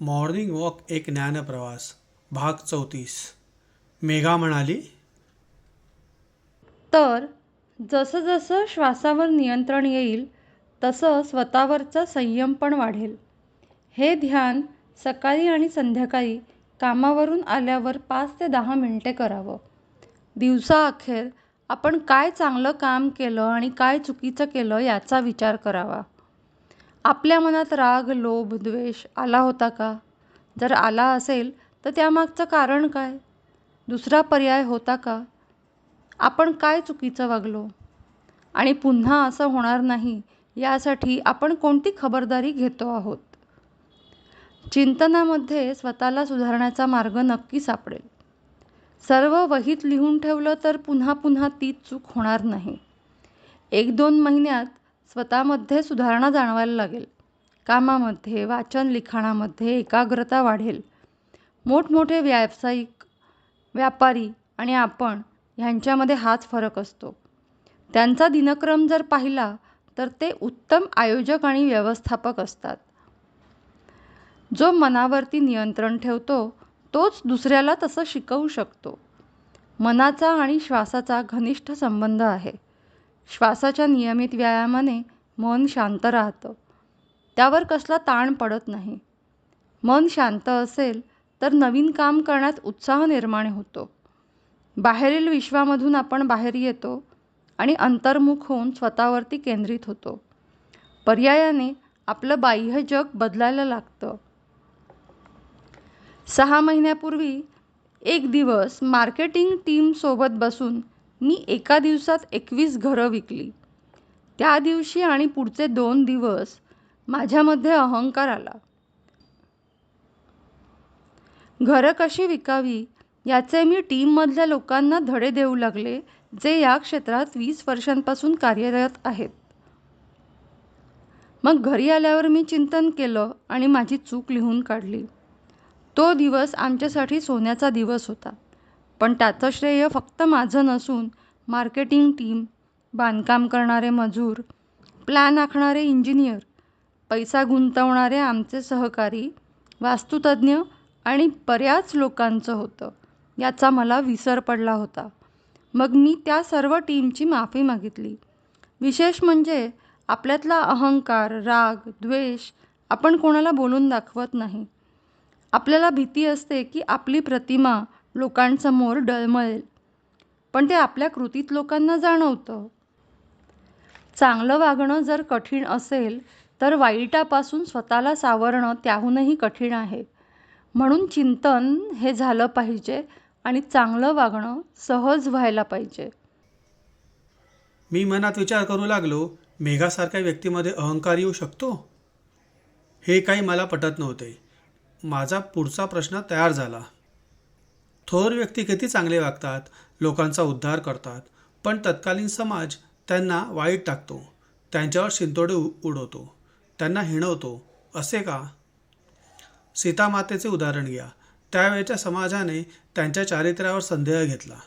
Morning walk एक ज्ञानप्रवास भाग चौतीस. मेघा म्हणाली तर जसं जसं श्वासावर नियंत्रण येईल तसं स्वतःवरचा संयम पण वाढेल. हे ध्यान सकाळी आणि संध्याकाळी कामावरून आल्यावर पाच ते दहा मिनटे करावं. दिवसाअखेर आपण काय चांगलं काम केलं आणि काय चुकीचं केलं याचा विचार करावा. आपल्या मनात राग लोभ द्वेष आला होता का? जर आला असेल तर त्यामागचं कारण काय? दुसरा पर्याय होता का? आपण काय चुकीचं वागलो? आणि पुन्हा असं होणार नाही यासाठी आपण कोणती खबरदारी घेतो आहोत? चिंतनामध्ये स्वतःला सुधारण्याचा मार्ग नक्की सापडेल. सर्व वहीत लिहून ठेवलं तर पुन्हा पुन्हा तीच चूक होणार नाही. एक दोन महिन्यात स्वतःमध्ये सुधारणा जाणवायला लागेल. कामामध्ये वाचन लिखाणामध्ये एकाग्रता वाढेल. मोठमोठे व्यावसायिक व्यापारी आणि आपण ह्यांच्यामध्ये हाच फरक असतो. त्यांचा दिनक्रम जर पाहिला तर ते उत्तम आयोजक आणि व्यवस्थापक असतात. जो मनावरती नियंत्रण ठेवतो तोच दुसऱ्याला तसं शिकवू शकतो. मनाचा आणि श्वासाचा घनिष्ठ संबंध आहे. श्वासाच्या नियमित व्यायामाने मन शांत राहतं. त्यावर कसला ताण पडत नाही. मन शांत असेल तर नवीन काम करण्यात उत्साह निर्माण होतो. बाहेरील विश्वामधून आपण बाहेर येतो आणि अंतर्मुख होऊन स्वतःवरती केंद्रित होतो. पर्यायाने आपलं बाह्य जग बदलायला लागतं. सहा महिन्यापूर्वी एक दिवस मार्केटिंग टीमसोबत बसून मी एका दिवसात एकवीस घरं विकली. त्या दिवशी आणि पुढचे दोन दिवस माझ्यामध्ये अहंकार आला. घरं कशी विकावी याचे मी टीममधल्या लोकांना धडे देऊ लागले जे या क्षेत्रात वीस वर्षांपासून कार्यरत आहेत. मग घरी आल्यावर मी चिंतन केलं आणि माझी चूक लिहून काढली. तो दिवस आमच्यासाठी सोन्याचा दिवस होता. पण त्याचं श्रेय फक्त माझं नसून मार्केटिंग टीम बांधकाम करणारे मजूर प्लॅन आखणारे इंजिनियर पैसा गुंतवणारे आमचे सहकारी वास्तुतज्ज्ञ आणि बऱ्याच लोकांचं होतं याचा मला विसर पडला होता. मग मी त्या सर्व टीमची माफी मागितली. विशेष म्हणजे आपल्यातला अहंकार राग द्वेष आपण कोणाला बोलून दाखवत नाही. आपल्याला भीती असते की आपली प्रतिमा लोकांसमोर डळमळेल. पण ते आपल्या कृतीत लोकांना जाणवतं. चांगलं वागणं जर कठीण असेल तर वाईटापासून स्वतःला सावरणं त्याहूनही कठीण आहे. म्हणून चिंतन हे झालं पाहिजे आणि चांगलं वागणं सहज व्हायला पाहिजे. मी मनात विचार करू लागलो मेघासारख्या व्यक्तीमध्ये अहंकार येऊ शकतो? हे काही मला पटत नव्हते. माझा पुढचा प्रश्न तयार झाला. थोर व्यक्ती किती चांगले वागतात लोकांचा उद्धार करतात पण तत्कालीन समाज त्यांना वाईट टाकतो त्यांच्यावर शिंतोडे उडवतो त्यांना हिणवतो असे का? सीतामातेचे उदाहरण घ्या. त्यावेळच्या समाजाने त्यांच्या चारित्र्यावर संदेह घेतला.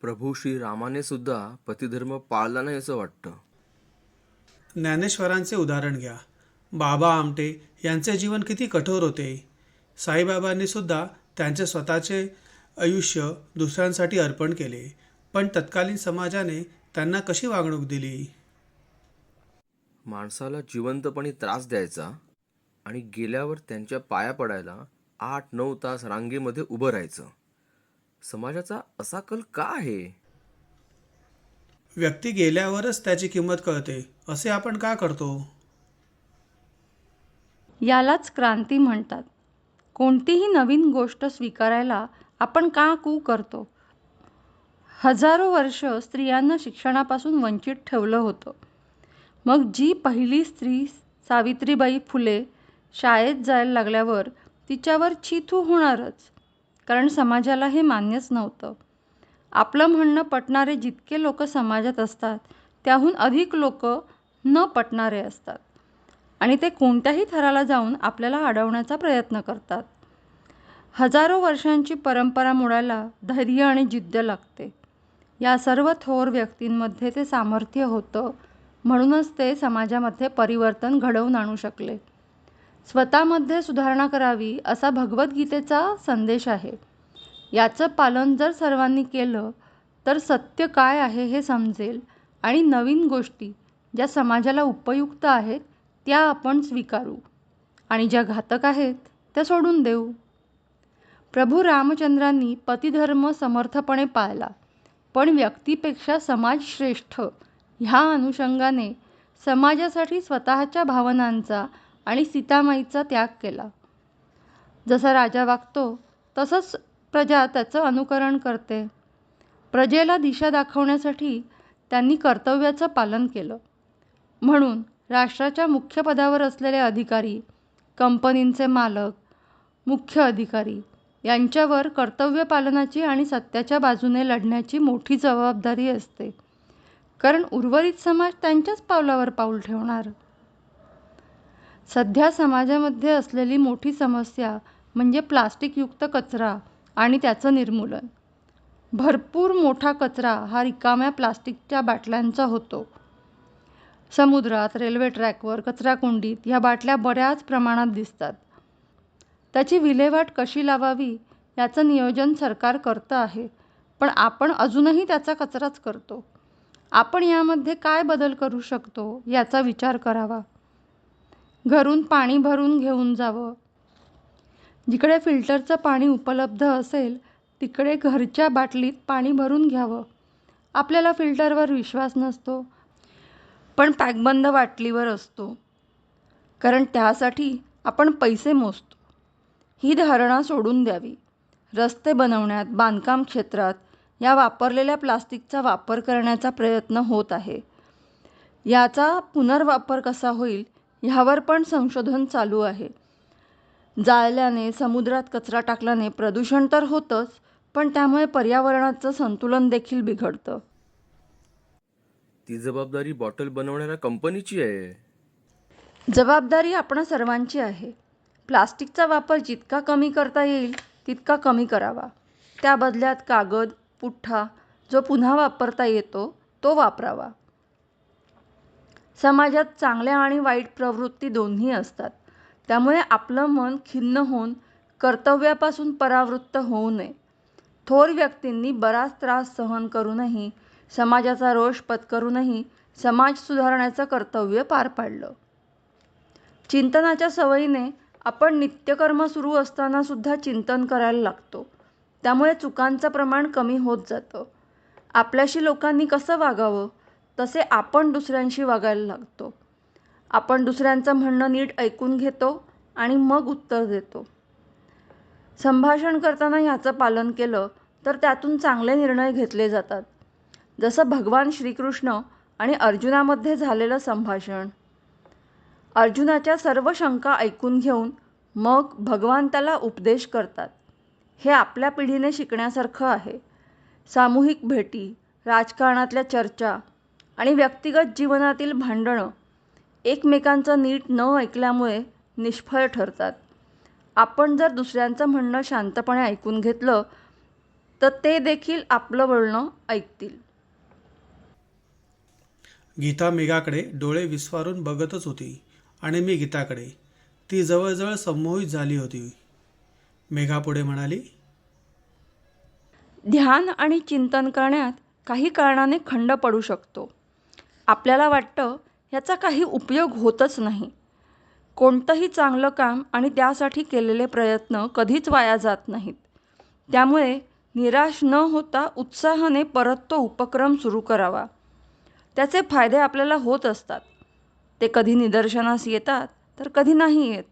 प्रभू श्रीरामाने सुद्धा पतिधर्म पाळला नाही असं वाटतं. ज्ञानेश्वरांचे उदाहरण घ्या. बाबा आमटे यांचे जीवन किती कठोर होते. साईबाबांनी सुद्धा त्यांचे स्वतःचे आयुष्य दुसऱ्यांसाठी अर्पण केले. पण तत्कालीन समाजाने त्यांना कशी वागणूक दिली? माणसाला जिवंतपणे त्रास द्यायचा आणि गेल्यावर त्यांच्या पाया पडायला आठ नऊ तास रांगेमध्ये उभं राहायचं. समाजाचा असा कल का आहे? व्यक्ती गेल्यावरच त्याची किंमत कळते. असे आपण का करतो? यालाच क्रांती म्हणतात. कोणतीही नवीन गोष्ट स्वीकारायला आपण का कू करतो? हजारो वर्ष स्त्रियांना शिक्षणापासून वंचित ठेवलं होतं. मग जी पहिली स्त्री सावित्रीबाई फुले शाळेत जायला लागल्यावर तिच्यावर चिथू होणारच कारण समाजाला हे मान्यच नव्हतं. आपलं म्हणणं पटणारे जितके लोक समाजात असतात त्याहून अधिक लोक न पटणारे असतात. आणि ते कोणत्याही थराला जाऊन आपल्याला अडवण्याचा प्रयत्न करतात. हजारो वर्षांची परंपरा मोडायला धैर्य आणि जिद्द लागते. या सर्व थोर व्यक्तींमध्ये ते सामर्थ्य होतं. म्हणूनच ते समाजामध्ये परिवर्तन घडवून आणू शकले. स्वतःमध्ये सुधारणा करावी असा भगवद्गीतेचा संदेश आहे. याचं पालन जर सर्वांनी केलं तर सत्य काय आहे हे समजेल. आणि नवीन गोष्टी ज्या समाजाला उपयुक्त आहेत त्या आपण स्वीकारू आणि ज्या घातक आहेत त्या सोडून देऊ. प्रभू रामचंद्रांनी पतिधर्म समर्थपणे पाळला पण व्यक्तीपेक्षा समाज श्रेष्ठ ह्या अनुषंगाने समाजासाठी स्वतःच्या भावनांचा आणि सीतामाईचा त्याग केला. जसा राजा वागतो तसंच प्रजा त्याचं अनुकरण करते. प्रजेला दिशा दाखवण्यासाठी त्यांनी कर्तव्याचं पालन केलं. म्हणून राष्ट्राच्या मुख्य पदावर असलेले अधिकारी कंपनींचे मालक मुख्य अधिकारी यांच्यावर कर्तव्य पालनाची आणि सत्याच्या बाजूने लढण्याची मोठी जबाबदारी असते. कारण उर्वरित समाज त्यांच्याच पावलावर पाऊल ठेवणार. सध्या समाजामध्ये असलेली मोठी समस्या म्हणजे प्लास्टिकयुक्त कचरा आणि त्याचं निर्मूलन. भरपूर मोठा कचरा हा रिकाम्या प्लास्टिकच्या बाटल्यांचा होतो. समुद्रात रेल्वे ट्रॅकवर कचराकुंडीत ह्या बाटल्या बऱ्याच प्रमाणात दिसतात. त्याची विल्हेवाट कशी लावावी याचं नियोजन सरकार करतं आहे पण आपण अजूनही त्याचा कचराच करतो. आपण यामध्ये काय बदल करू शकतो याचा विचार करावा. घरून पाणी भरून घेऊन जावं. जिकडे फिल्टरचं पाणी उपलब्ध असेल तिकडे घरच्या बाटलीत पाणी भरून घ्यावं. आपल्याला फिल्टरवर विश्वास नसतो पण पॅकबंद बाटलीवर असतो. कारण त्यासाठी आपण पैसे मोजतो. ही धारणा सोडून द्यावी. रस्ते बनवण्यात बांधकाम क्षेत्रात या वापरलेल्या प्लास्टिकचा वापर करण्याचा प्रयत्न होत आहे. याचा पुनर्वापर कसा होईल ह्यावर पण संशोधन चालू आहे. जाळल्याने समुद्रात कचरा टाकल्याने प्रदूषण तर होतंच पण त्यामुळे पर्यावरणाचं संतुलन देखील बिघडतं. ती जबाबदारी बॉटल बनवणाऱ्या कंपनीची आहे. जबाबदारी आपण सर्वांची आहे. प्लास्टिकचा वापर जितका कमी करता येईल तितका कमी करावा. त्या बदल्यात कागद पुठ्ठा जो पुन्हा वापरता येतो तो वापरावा. समाजात चांगल्या आणि वाईट प्रवृत्ती दोन्ही असतात. त्यामुळे आपलं मन खिन्न होऊन कर्तव्यापासून परावृत्त होऊ नये. थोर व्यक्तींनी बराच त्रास सहन करूनही समाजाचा रोष पत्करूनही समाज सुधारण्याचं कर्तव्य पार पाडलं. चिंतनाच्या सवयीने आपण नित्यकर्म सुरू असताना सुद्धा चिंतन करायला लागतो. त्यामुळे चुकांचं प्रमाण कमी होत जातं. आपल्याशी लोकांनी कसं वागावं तसे आपण दुसऱ्यांशी वागायला लागतो. आपण दुसऱ्यांचं म्हणणं नीट ऐकून घेतो आणि मग उत्तर देतो. संभाषण करताना ह्याचं पालन केलं तर त्यातून चांगले निर्णय घेतले जातात. जसं भगवान श्रीकृष्ण आणि अर्जुनामध्ये झालेलं संभाषण. अर्जुनाच्या सर्व शंका ऐकून घेऊन मग भगवान त्याला उपदेश करतात. हे आपल्या पिढीने शिकण्यासारखं आहे. सामूहिक भेटी राजकारणातल्या चर्चा आणि व्यक्तिगत जीवनातील भांडणं एकमेकांचं नीट न ऐकल्यामुळे निष्फळ ठरतात. आपण जर दुसऱ्यांचं म्हणणं शांतपणे ऐकून घेतलं तर ते देखील आपलं बोलणं ऐकतील. गीता मेघाकडे डोळे विस्फारून बघतच होती आणि मी गीताकडे. ती जवळजवळ संमोहित झाली होती. मेघा पुढे म्हणाली ध्यान आणि चिंतन करण्यात काही कारणाने खंड पडू शकतो. आपल्याला वाटतं ह्याचा काही उपयोग होतच नाही. कोणतंही चांगलं काम आणि त्यासाठी केलेले प्रयत्न कधीच वाया जात नाहीत. त्यामुळे निराश न होता उत्साहाने परत तो उपक्रम सुरू करावा. त्याचे फायदे आपल्याला होत असतात. ते कधी निदर्शनास येतात तर कधी नाही येत.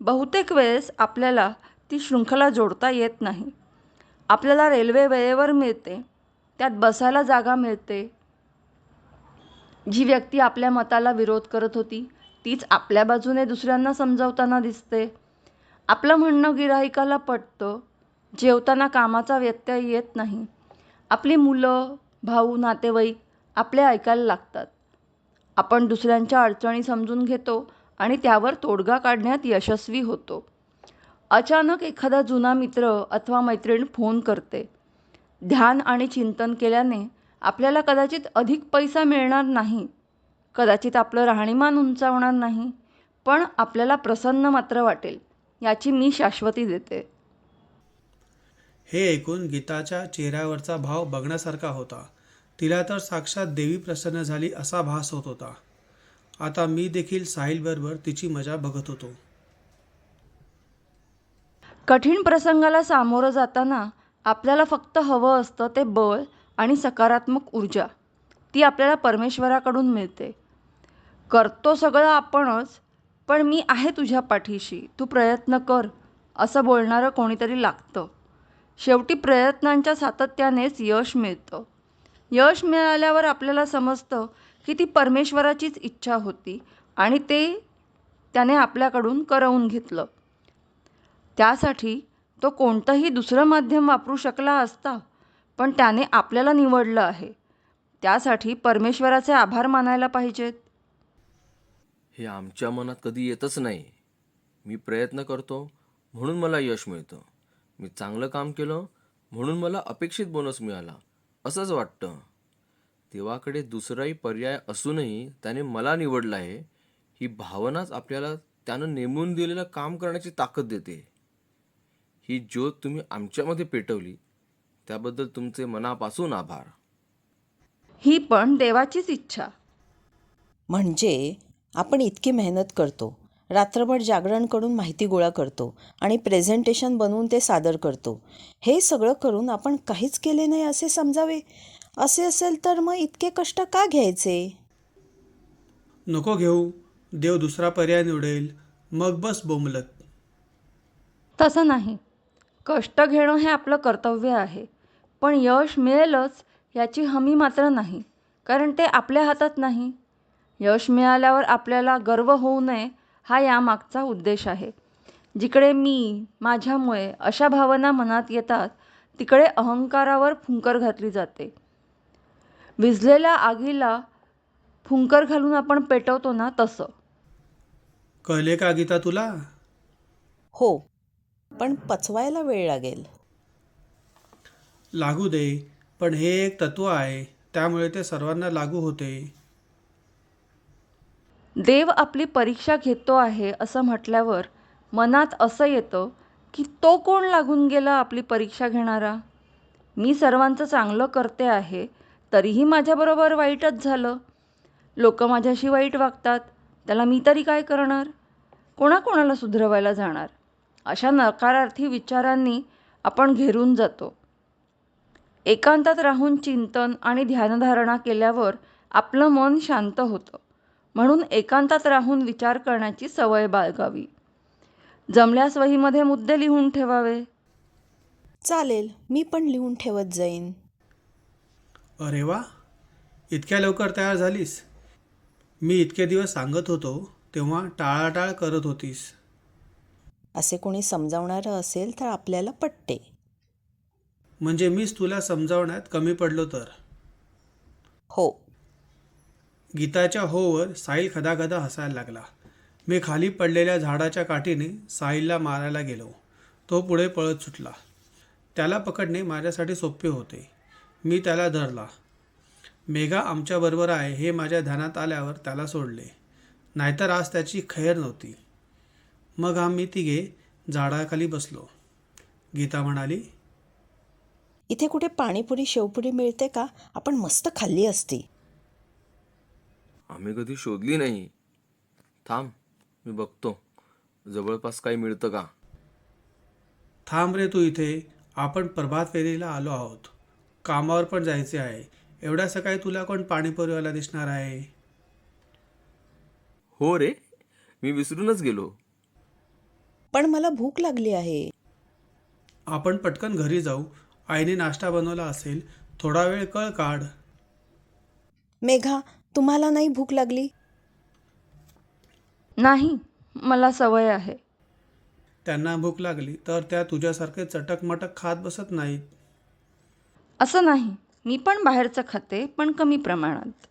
बहुतेक वेळेस आपल्याला ती शृंखला जोडता येत नाही. आपल्याला रेल्वे वेळेवर मिळते त्यात बसायला जागा मिळते. जी व्यक्ती आपल्या मताला विरोध करत होती तीच आपल्या बाजूने दुसऱ्यांना समजावताना दिसते. आपलं म्हणणं गिराहिकाला पटतं जेवताना कामाचा व्यत्यय येत नाही. आपली मुलं भाऊ नातेवाईक आपले ऐकायला लागतात. आपण दुसऱ्यांच्या अडचणी समजून घेतो आणि त्यावर तोडगा काढण्यात यशस्वी होतो. अचानक एखादा जुना मित्र अथवा मैत्रीण फोन करते. ध्यान आणि चिंतन केल्याने आपल्याला कदाचित अधिक पैसा मिळणार नाही. कदाचित आपलं राहणीमान उंचावणार नाही पण आपल्याला प्रसन्न मात्र वाटेल याची मी शाश्वती देते. हे ऐकून गीताच्या चेहऱ्यावरचा भाव बघण्यासारखा होता. तिला तर साक्षात देवी प्रसन्न झाली असा भास होत होता. आता मी देखील साहिलबरोबर तिची मजा बघत होतो. कठीण प्रसंगाला सामोरं जाताना आपल्याला फक्त हवं असतं ते बळ आणि सकारात्मक ऊर्जा. ती आपल्याला परमेश्वराकडून मिळते. करतो सगळं आपणच पण मी आहे तुझ्या पाठीशी. तू प्रयत्न कर असं बोलणारं कोणीतरी लागतं. शेवटी प्रयत्नांच्या सातत्यानेच यश मिळतं. यश मिळाल्यावर आपल्याला समजतं की ती परमेश्वराचीच इच्छा होती आणि ते त्याने आपल्याकडून करवून घेतलं. त्यासाठी तो कोणतंही दुसरं माध्यम वापरू शकला असता पण त्याने आपल्याला निवडलं आहे. त्यासाठी परमेश्वराचे आभार मानायला पाहिजेत. हे आमच्या मनात कधी येतच नाही. मी प्रयत्न करतो म्हणून मला यश मिळतं. मी चांगलं काम केलं म्हणून मला अपेक्षित बोनस मिळाला. असंच वाटतं. देवाकडे दुसराही पर्याय असूनही त्याने मला निवडलं आहे. ही भावनाच आपल्याला त्यानं नेमून दिलेलं काम करण्याची ताकद देते. ही ज्योत तुम्ही आमच्यामध्ये पेटवली. त्याबद्दल तुमचे मनापासून आभार. ही पण देवाचीच इच्छा. म्हणजे आपण इतकी मेहनत करतो. रात्रभर जागरण करून माहिती गोळा करतो आणि प्रेझेंटेशन बनवून ते सादर करतो. हे सगळं करून आपण काहीच केले नाही असे समजावे? असे असेल तर मग इतके कष्ट का घ्यायचे? नको घेऊ. देव दुसरा पर्याय निवडेल. मग बस बोंबलत तसं नाही. कष्ट घेणं हे आपलं कर्तव्य आहे. पण यश मिळेलच याची हमी मात्र नाही. कारण ते आपल्या हातात नाही. यश मिळाल्यावर आपल्याला गर्व होऊ नये हा यामागचा उद्देश आहे. जिकडे मी माझ्यामुळे अशा भावना मनात येतात तिकडे अहंकारावर फुंकर घातली जाते. विझलेल्या आगीला फुंकर घालून आपण पेटवतो ना तसं. कळले का गीता तुला? हो पण पचवायला वेळ लागेल. लागू दे पण हे एक तत्व आहे त्यामुळे ते सर्वांना लागू होते. देव आपली परीक्षा घेतो आहे असं म्हटल्यावर मनात असं येतं की तो कोण लागून गेला आपली परीक्षा घेणारा? मी सर्वांचं चांगलं करते आहे तरीही माझ्याबरोबर वाईटच झालं. लोक माझ्याशी वाईट वागतात त्याला मी तरी काय करणार? कोणाकोणाला सुधरवायला जाणार? अशा नकारार्थी विचारांनी आपण घेरून जातो. एकांतात राहून चिंतन आणि ध्यानधारणा केल्यावर आपलं मन शांत होतं. म्हणून एकांतात राहून विचार करण्याची सवय बाळगावी. जमल्यास वहीमध्ये मुद्दे लिहून ठेवावे. चालेल मी पण लिहून ठेवत जाईन. अरे वा इतक्या लवकर तयार झालीस. मी इतके दिवस सांगत होतो तेव्हा टाळाटाळ करत होतीस. असे कोणी समजावणारं असेल तर आपल्याला पटते. म्हणजे मीच तुला समजावण्यात कमी पडलो तर? हो. गीताच्या होवर साहिल खदाखदा हसायला लागला. मी खाली पडलेल्या झाडाच्या काठीने साहिलला मारायला गेलो. तो पुढे पळत सुटला. त्याला पकडणे माझ्यासाठी सोपे होते. मी त्याला धरला. मेघा आमच्याबरोबर आहे हे माझ्या ध्यानात आल्यावर त्याला सोडले. नाहीतर आज त्याची खैर नव्हती. मग आम्ही तिघे झाडाखाली बसलो. गीता म्हणाली इथे कुठे पाणीपुरी शेवपुरी मिळते का? आपण मस्त खाल्ली असती. आम्ही कधी शोधली नाही. थांब मी बघतो. जवळपास काही मिळतं का? थांब रे तू इथे. आपण प्रभात फेरीला आलो आहोत. कामावर पण जायचे आहे. एवढ्या सकाळी तुला कोण पाणीपुरीवाला दिसणार आहे? हो रे मी विसरूनच गेलो. पण मला भूक लागली आहे. आपण पटकन घरी जाऊ. आईने नाश्ता बनवला असेल. थोडा वेळ कळ काढ. मेघा तुम्हाला नाही भूक लागली? नाही मला सवय आहे. त्यांना भूक लागली तर त्या तुझ्यासारखे चटकमटक खात बसत नाहीत. असं नाही मी पण बाहेरचं खाते पण कमी प्रमाणात.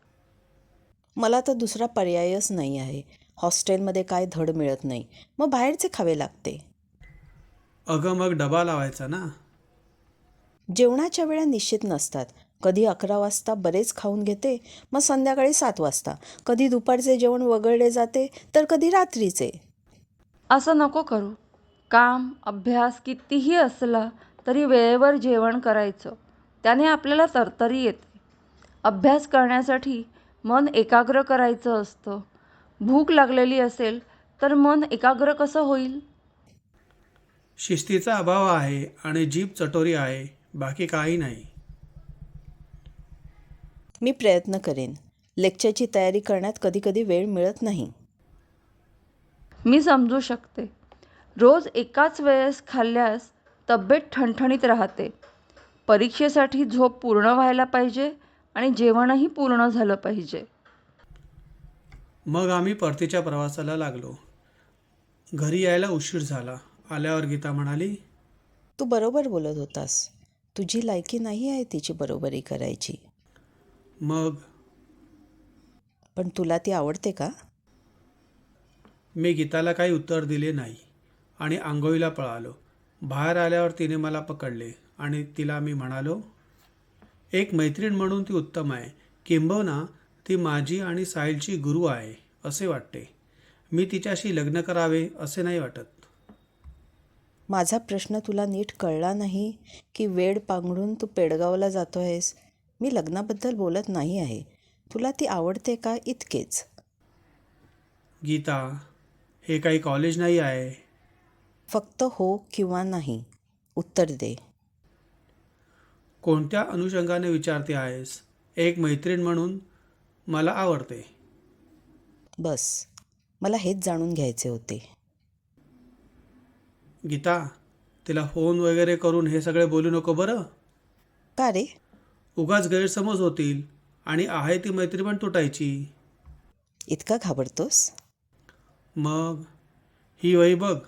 मला तर दुसरा पर्यायच नाही आहे. हॉस्टेलमध्ये काय धड मिळत नाही. मग बाहेरचे खावे लागते. अगं मग डबा लावायचा ना? जेवणाच्या वेळा निश्चित नसतात. कधी अकरा वाजता बरेच खाऊन घेते मग संध्याकाळी सात वाजता. कधी दुपारचे जेवण वगळले जाते तर कधी रात्रीचे. असं नको करू. काम अभ्यास कितीही असला तरी वेळेवर जेवण करायचं. त्याने आपल्याला तरतरी येते. अभ्यास करण्यासाठी मन एकाग्र करायचं असतं. भूक लागलेली असेल तर मन एकाग्र कसं होईल? शिस्तीचा अभाव आहे आणि जीभ चटोरी आहे बाकी काही नाही. मी प्रयत्न करेन. लेक्चरची तयारी करण्यात कधीकधी वेळ मिळत नाही. मी समजू शकते. रोज एकाच वेळेस खाल्ल्यास तब्येत ठणठणीत राहते. परीक्षेसाठी झोप पूर्ण व्हायला पाहिजे आणि जेवणही पूर्ण झालं पाहिजे. मग आम्ही परतीच्या प्रवासाला लागलो. घरी यायला उशीर झाला. आल्यावर गीता म्हणाली तू बरोबर बोलत होतास. तुझी लायकी नाही आहे तिची बरोबरी करायची. मग? पण तुला ती आवडते का? मी गीताला काही उत्तर दिले नाही आणि आंघोळीला पळालो. बाहेर आल्यावर तिने मला पकडले आणि तिला मी म्हणालो एक मैत्रीण म्हणून ती उत्तम आहे. किंबहुना ती माझी आणि साहिलची गुरु आहे असे वाटते. मी तिच्याशी लग्न करावे असे नाही वाटत. माझा प्रश्न तुला नीट कळला नाही की वेड पांघडून तू पेडगावला जातो आहेस मी लग्नाबद्दल बोलत नाही आहे. तुला ती आवडते का इतकेच? गीता हे काही कॉलेज नाही आहे. फक्त हो किंवा नाही उत्तर दे. कोणत्या अनुषंगाने विचारते आहेस? एक मैत्रीण म्हणून मला आवडते. बस मला हेच जाणून घ्यायचे होते. गीता तिला फोन वगैरे करून हे सगळे बोलू नको बरं? का रे? उगाच गैरसमज होतील आणि आहे ती मैत्री पण तुटायची. इतका घाबरतोस? मग? ही वही बघ.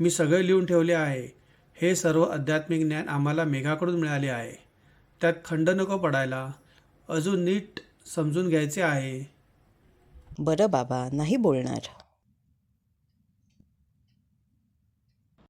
मी सगळे लिहून ठेवले आहे. हे सर्व आध्यात्मिक ज्ञान आम्हाला मेघाकडून मिळाले आहे. त्यात खंड नको पडायला. अजून नीट समजून घ्यायचे आहे. बरं बाबा नाही बोलणार.